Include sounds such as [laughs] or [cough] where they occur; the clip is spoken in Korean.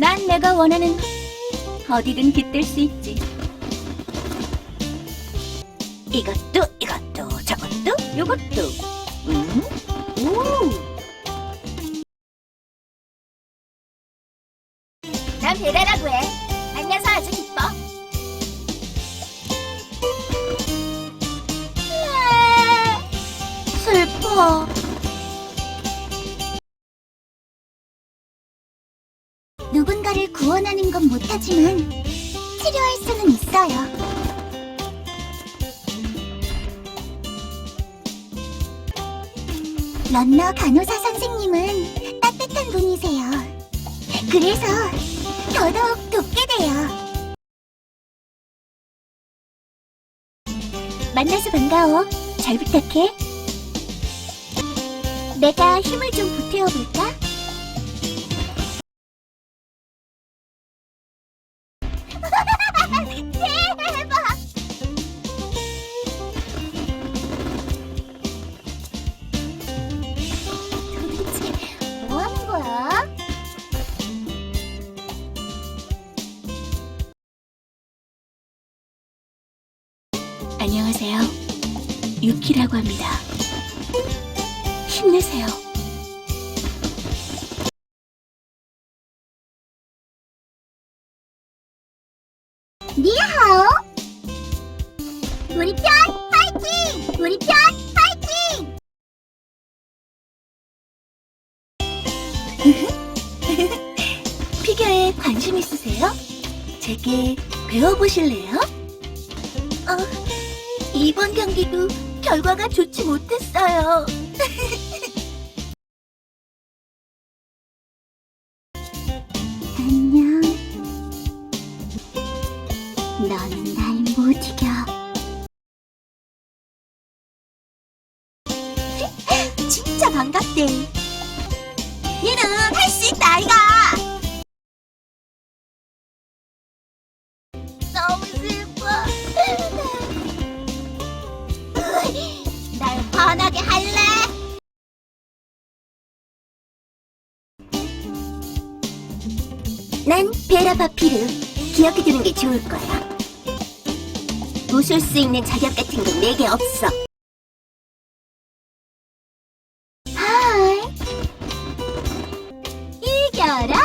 난 내가 원하는 어디든 깃들 수 있지. 이것도 이것도 저것도 요것도. 음? 오. 난 베라라고 해. 만나서 아주 기뻐. 으아, 슬퍼. 누군가를 구원하는 건 못하지만 치료할 수는 있어요. 런너 간호사 선생님은 따뜻한 분이세요. 그래서 더더욱 돕게 돼요. 만나서 반가워. 잘 부탁해. 내가 힘을 좀 보태어 볼까? 대박! 도대체 뭐 하는 거야? 안녕하세요. 유키라고 합니다. 힘내세요. 니하오! 우리 편 파이팅! 우리 편 파이팅! [laughs] 피겨에 관심 있으세요? 제게 배워보실래요? 어, 이번 경기도 결과가 좋지 못했어요. [laughs] 넌날못 이겨. [laughs] 진짜 반갑대. 얘는 할 수 있다, 아이가! 너무 슬퍼. [laughs] 날 화나게 할래? 난 베라 바피르. 기억해두는 게 좋을 거야. 부술 수 있는 자격 같은 게 내게 없어. 하이. 이겨라.